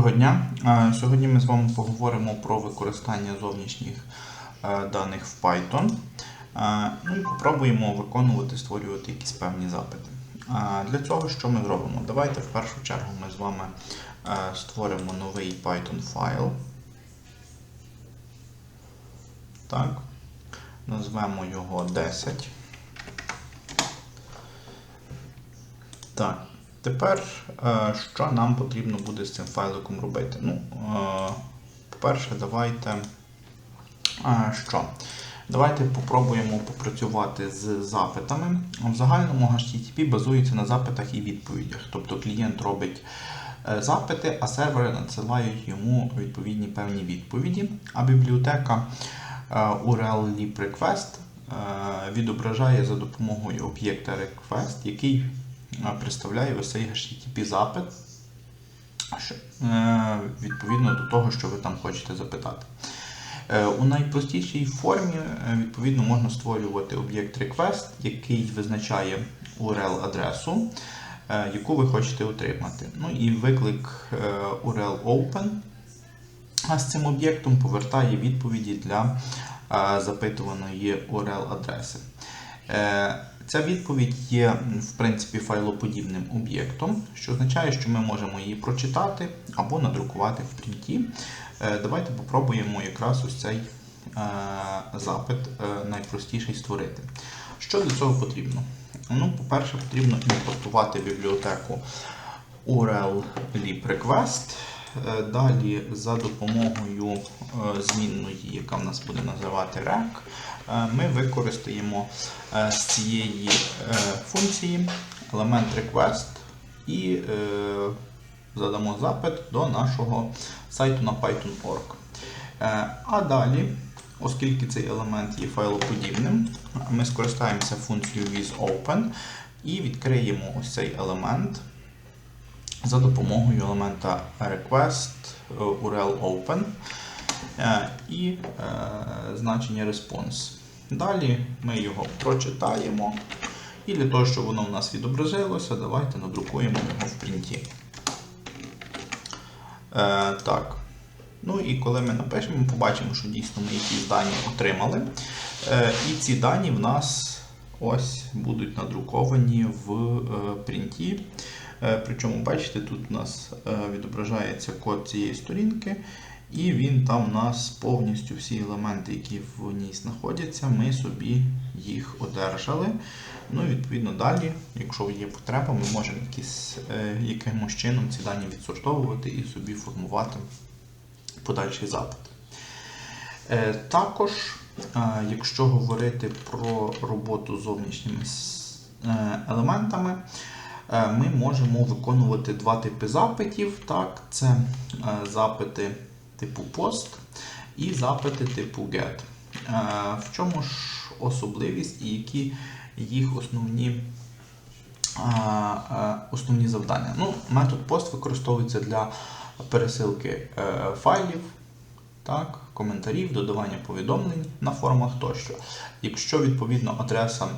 Доброго дня. Сьогодні ми з вами поговоримо про використання зовнішніх е, даних в Python. Ну і попробуємо виконувати, створювати якісь певні запити. Для цього що ми зробимо? Давайте в першу чергу ми з вами е, створимо новий Python файл. Так. Назвемо його 10. Так. Тепер, е, що нам потрібно буде з цим файликом робити? Ну, е, по-перше, давайте. е, Що? Давайте попробуємо попрацювати з запитами. В загальному HTTP базується на запитах і відповідях. Тобто клієнт робить запити, а сервери надсилають йому відповідні певні відповіді. А бібліотека URL Lib Request відображає за допомогою об'єкта request, який представляє ось цей HTTP запит е, відповідно до того, що ви там хочете запитати. Е, У найпростішій формі, е, відповідно, можна створювати об'єкт request, який визначає URL-адресу, яку ви хочете отримати. Ну і виклик URL open з цим об'єктом повертає відповіді для запитуваної URL-адреси. Ця відповідь є, в принципі, файлоподібним об'єктом, що означає, що ми можемо її прочитати або надрукувати в принті. Е, Давайте попробуємо якраз ось цей е, запит е, найпростіший створити. Що для цього потрібно? Ну, по-перше, потрібно імпортувати бібліотеку URL lib request. Е, Далі за допомогою е, змінної, яка в нас буде називати rec, е, ми використаємо з цієї функції елемент request і задамо запит до нашого сайту на python.org. А далі, оскільки цей елемент є файлоподібним, ми скористаємося функцією withOpen і відкриємо ось цей елемент за допомогою елемента request е, URL open е, і е, значення response. Далі ми його прочитаємо. І для того, щоб воно в нас відобразилося, давайте надрукуємо його в принті. Е, так. Ну і коли ми напишемо, ми побачимо, що дійсно ми якісь дані отримали. Е, і ці дані в нас ось будуть надруковані в принті. Е, Причому, бачите, тут у нас е, відображається код цієї сторінки, і він там у нас повністю всі елементи, які в ній знаходяться, ми собі їх одержали. Ну, і відповідно, далі, якщо є потреба, ми можемо якісь, е, якимось чином ці дані відсортовувати і собі формувати подальший запит. Також, якщо говорити про роботу з зовнішніми елементами, ми можемо виконувати два типи запитів. Так, це е, запити типу POST і запити типу GET. Е, В чому ж особливість і які їх основні, е, е, основні завдання? Ну, метод POST використовується для пересилки е, файлів, так, коментарів, додавання повідомлень на форумах тощо. Якщо відповідно адреса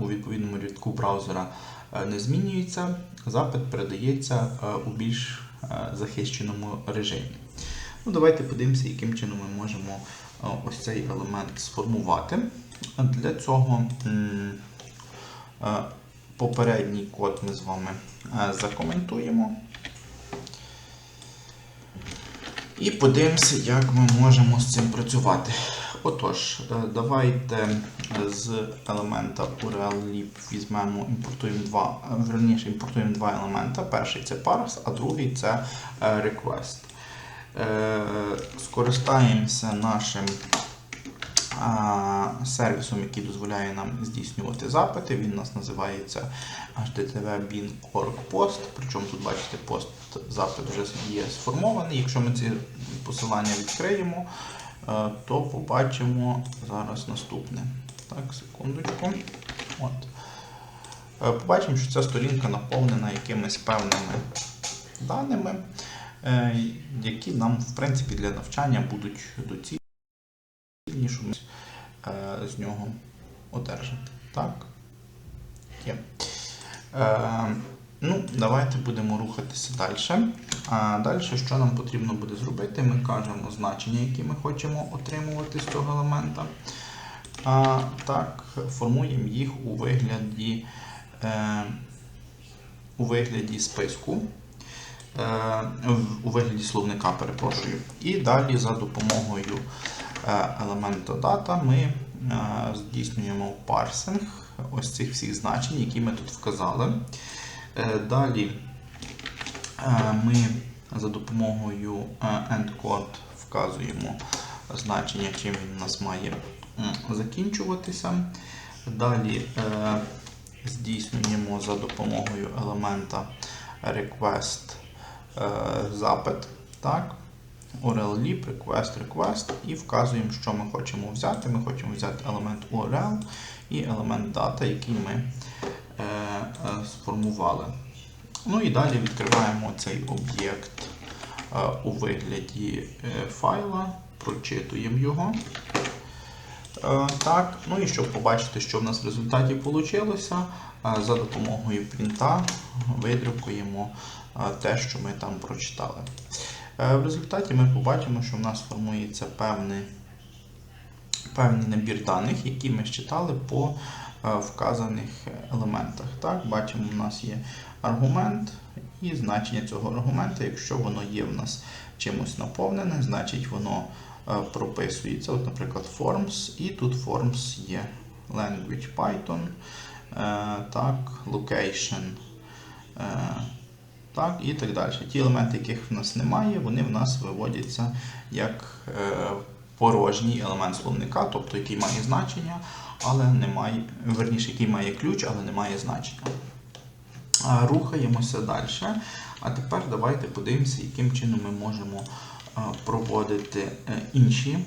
у відповідному рядку браузера е, не змінюється, запит передається е, у більш е, захищеному режимі. Ну, Давайте подивимося, яким чином ми можемо е, ось цей елемент сформувати. Для цього е, попередній код ми з вами е, закоментуємо. І подивимося, як ми можемо з цим працювати. Отож, е, давайте з елемента URL-lib візьмемо, імпортуємо два, е, верніше, імпортуємо два елемента. Перший це parse, а другий це е, request. Е, Скористаємося нашим сервісом, який дозволяє нам здійснювати запити. Він у нас називається http bin org post. Причому тут, бачите, пост запит вже є сформований. Якщо ми ці посилання відкриємо, е, то побачимо зараз наступне. Так, секундочку. От. Е, Побачимо, що ця сторінка наповнена якимись певними даними, е, які нам, в принципі, для навчання будуть доцільні щоб ми е, з нього одержати. Так. Є. Е, Ну, давайте будемо рухатися далі. А далі, що нам потрібно буде зробити? Ми кажемо значення, які ми хочемо отримувати з цього елемента. А, так, формуємо їх у вигляді, е, у вигляді списку, е, у вигляді словника, перепрошую. І далі за допомогою е, елемента data ми е, здійснюємо парсинг ось цих всіх значень, які ми тут вказали. Е, Далі ми за допомогою endcode вказуємо значення, чим він у нас має закінчуватися. Далі е, здійснюємо за допомогою елемента request е, запит. Так? URL lib, request, request і вказуємо, що ми хочемо взяти. Ми хочемо взяти елемент URL і елемент data, який ми е, е, сформували. Ну і далі відкриваємо цей об'єкт е, у вигляді е, файла, прочитуємо його. Е, Так, ну і щоб побачити, що в нас в результаті вийшло, за допомогою принта видрукуємо те, що ми там прочитали. В результаті ми побачимо, що в нас формується певний, певний набір даних, які ми считали по вказаних елементах. Так, бачимо, у нас є аргумент і значення цього аргумента. Якщо воно є в нас чимось наповнене, значить воно е, прописується. От, наприклад, forms, і тут forms є language Python, е, так, location. е, так, і так далі. Ті елементи, яких в нас немає, вони в нас виводяться як порожній елемент словника, тобто який має значення, але немає, верніше, який має ключ, але не має значення. Рухаємося далі. А тепер давайте подивимося, яким чином ми можемо е, проводити е, інші е,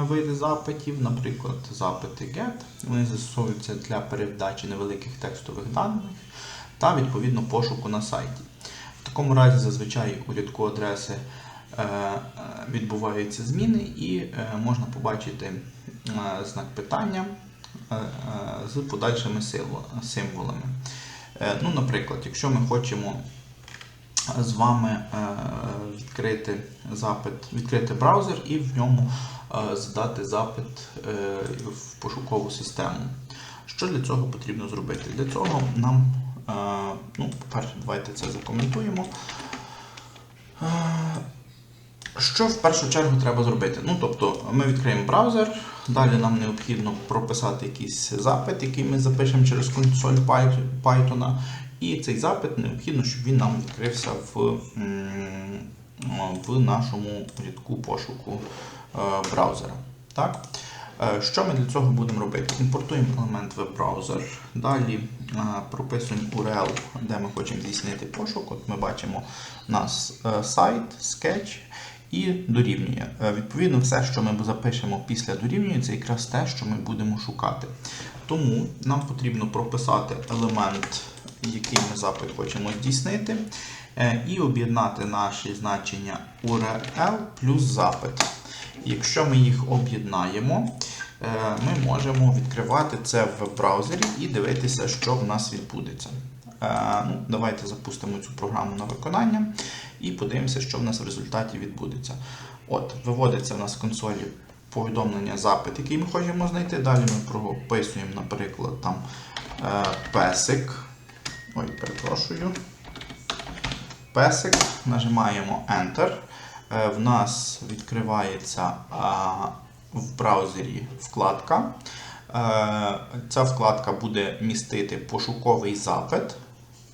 види запитів, наприклад, запити GET. Вони застосовуються для передачі невеликих текстових даних та відповідно пошуку на сайті. В такому разі зазвичай у рядку адреси відбуваються зміни і можна побачити знак питання з подальшими символами. Е, Ну, наприклад, якщо ми хочемо з вами е, відкрити запит, відкрити браузер і в ньому е, задати запит е, в пошукову систему. Що для цього потрібно зробити? Для цього нам, е, ну, по-перше, давайте це закоментуємо. Що в першу чергу треба зробити? Ну, тобто, ми відкриємо браузер, далі нам необхідно прописати якийсь запит, який ми запишемо через консоль Python. І цей запит необхідно, щоб він нам відкрився в, в нашому рядку пошуку е, браузера. Так? Е, Що ми для цього будемо робити? Імпортуємо елемент веб-браузер, далі е, прописуємо URL, де ми хочемо здійснити пошук. От ми бачимо у нас сайт, скетч і дорівнює. Е, Відповідно, все, що ми запишемо після дорівнює, це якраз те, що ми будемо шукати. Тому нам потрібно прописати елемент, який ми запит хочемо здійснити, е, і об'єднати наші значення URL плюс запит. Якщо ми їх об'єднаємо, е, ми можемо відкривати це в веб-браузері і дивитися, що в нас відбудеться. Е, Ну, давайте запустимо цю програму на виконання і подивимося, що в нас в результаті відбудеться. От, виводиться в нас в консолі повідомлення запит, який ми хочемо знайти. Далі ми прописуємо, наприклад, там е, песик. Ой, перепрошую. Песик, нажимаємо Enter. Е, В нас відкривається в браузері вкладка. Ця вкладка буде містити пошуковий запит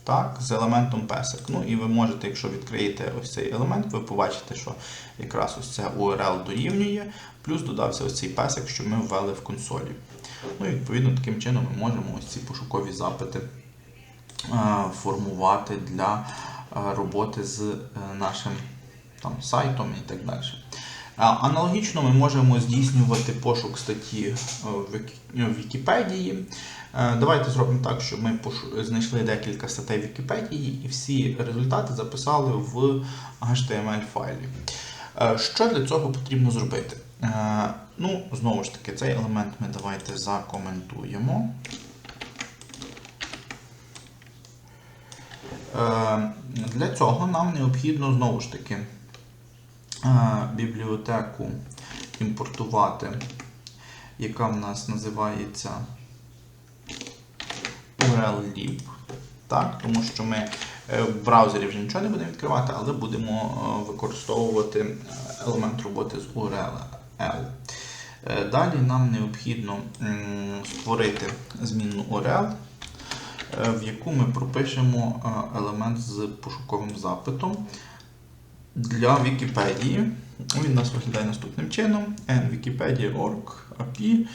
так, з елементом песик. Ну і ви можете, якщо відкриєте ось цей елемент, ви побачите, що якраз ось це URL дорівнює, плюс додався ось цей песик, що ми ввели в консолі. Ну і відповідно таким чином ми можемо ось ці пошукові запити формувати для роботи з е, нашим там, сайтом і так далі. Аналогічно ми можемо здійснювати пошук статті е, в Вікіпедії. Е, Давайте зробимо так, щоб ми знайшли декілька статей в Вікіпедії і всі результати записали в HTML файлі. Е, Що для цього потрібно зробити? Ну, знову ж таки, цей елемент ми давайте закоментуємо. Для цього нам необхідно знову ж таки бібліотеку імпортувати, яка в нас називається URL-lib. Так, тому що ми е, в браузері вже нічого не будемо відкривати, але будемо е, використовувати е, елемент роботи з URL. Е, Далі нам необхідно створити змінну URL, е, в яку ми пропишемо е, елемент з пошуковим запитом для Вікіпедії. Він нас виглядає наступним чином: nwikipedia.org, API,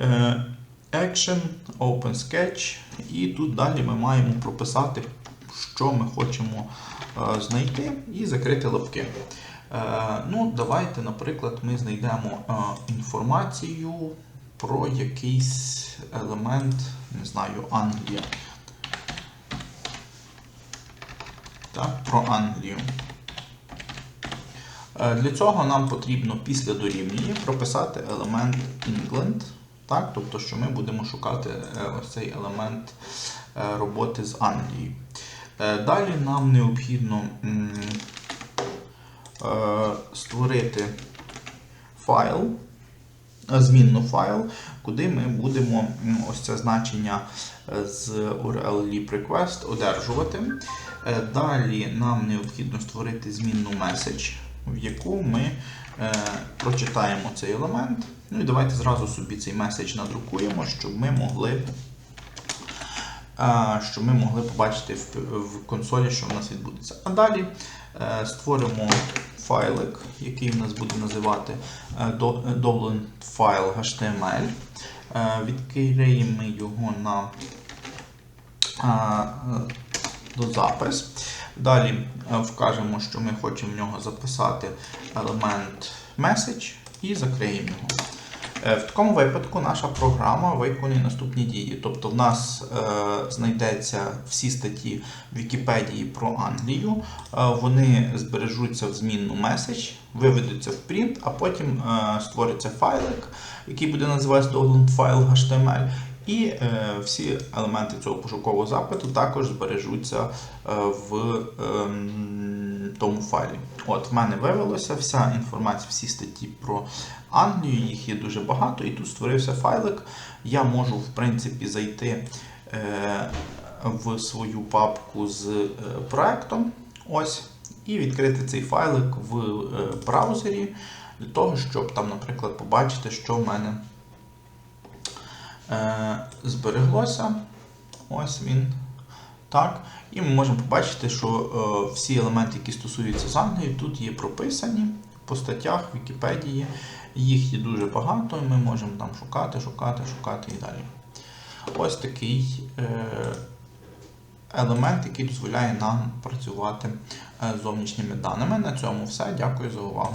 е, Action, OpenSketch. І тут далі ми маємо прописати, що ми хочемо е, знайти, і закрити лапки. Е, Ну, давайте, наприклад, ми знайдемо інформацію про якийсь елемент, не знаю, Англія. Так, про Англію. Е, Для цього нам потрібно після дорівнює прописати елемент England. Так, тобто, що ми будемо шукати е, ось цей елемент е, роботи з Англією. Е, Далі нам необхідно створити файл, змінну файл, куди ми будемо ось це значення з URL lib request одержувати. Далі нам необхідно створити змінну message, в яку ми е, прочитаємо цей елемент. Ну і давайте зразу собі цей меседж надрукуємо, щоб ми могли. е, Щоб ми могли побачити в, в консолі, що в нас відбудеться. А далі е, створимо файлик, який в нас буде називати е, е, файл HTML. Е, Відкриємо його на е, до запис. Далі е, вкажемо, що ми хочемо в нього записати елемент message і закриємо його. Е, В такому випадку наша програма виконує наступні дії. Тобто в нас е, знайдеться всі статті Вікіпедії про Англію, е, вони збережуться в змінну меседж, виведуться в принт, а потім е, створиться файлик, який буде називатися download файл HTML. І е, всі елементи цього пошукового запиту також збережуться е, в ем, тому файлі. От, в мене вивелося вся інформація, всі статті про Англію, їх є дуже багато, і тут створився файлик. Я можу, в принципі, зайти е, в свою папку з е, проектом. Ось, і відкрити цей файлик в е, браузері для того, щоб там, наприклад, побачити, що в мене е, збереглося. Ось він. Так. І ми можемо побачити, що е, всі елементи, які стосуються з тут є прописані по статтях Вікіпедії. Їх є дуже багато, і ми можемо там шукати, шукати, шукати і далі. Ось такий е, елемент, який дозволяє нам працювати е, з зовнішніми даними. На цьому все. Дякую за увагу.